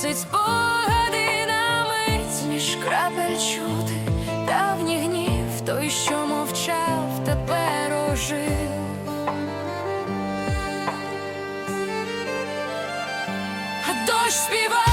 зносить спогади на мить між крапель чути давній гнів, той, що мовчав, тепер ожив. А дощ співає.